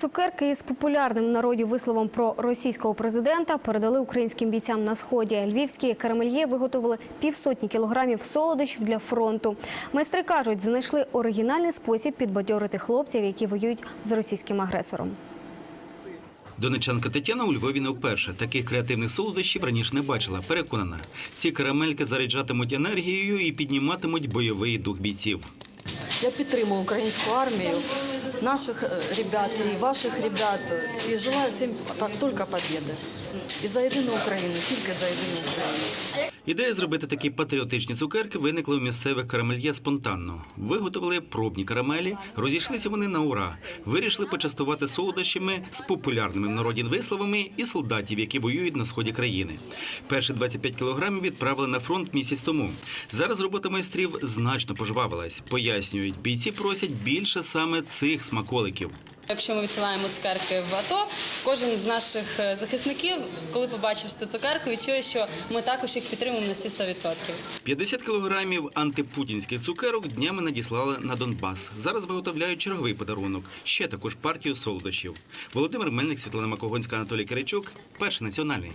Цукерки із популярним в народі висловом про російського президента передали українським бійцям на сході. Львівські карамельє виготовили півсотні кілограмів солодощів для фронту. Майстри кажуть, знайшли оригінальний спосіб підбадьорити хлопців, які воюють з російським агресором. Донечанка Тетяна у Львові не вперше. Таких креативних солодощів раніше не бачила. Переконана, ці карамельки заряджатимуть енергією і підніматимуть бойовий дух бійців. Я підтримую українську армію, наших е, ребят і ваших ребят. І желаю всім тільки побіди. І за єдину Україну, тільки за єдину Україну. Ідея зробити такі патріотичні цукерки виникла у місцевих карамельє спонтанно. Виготовили пробні карамелі, розійшлися вони на ура. Вирішили почастувати солодощами з популярними в народі висловами і солдатів, які воюють на сході країни. Перші 25 кілограмів відправили на фронт місяць тому. Зараз робота майстрів значно пожвавилась. Пояснюють, бійці просять більше саме цих смаколиків. Якщо ми відсилаємо цукерки в АТО, кожен з наших е, захисників, коли побачив цю цукерку, відчує, що ми також їх підтримуємо на всі 100%. 50 кілограмів антипутінських цукерок днями надіслали на Донбас. Зараз виготовляють черговий подарунок. Ще також партію солодощів. Володимир Мельник, Світлана Макогонська, Анатолій Киричук. Перший національний.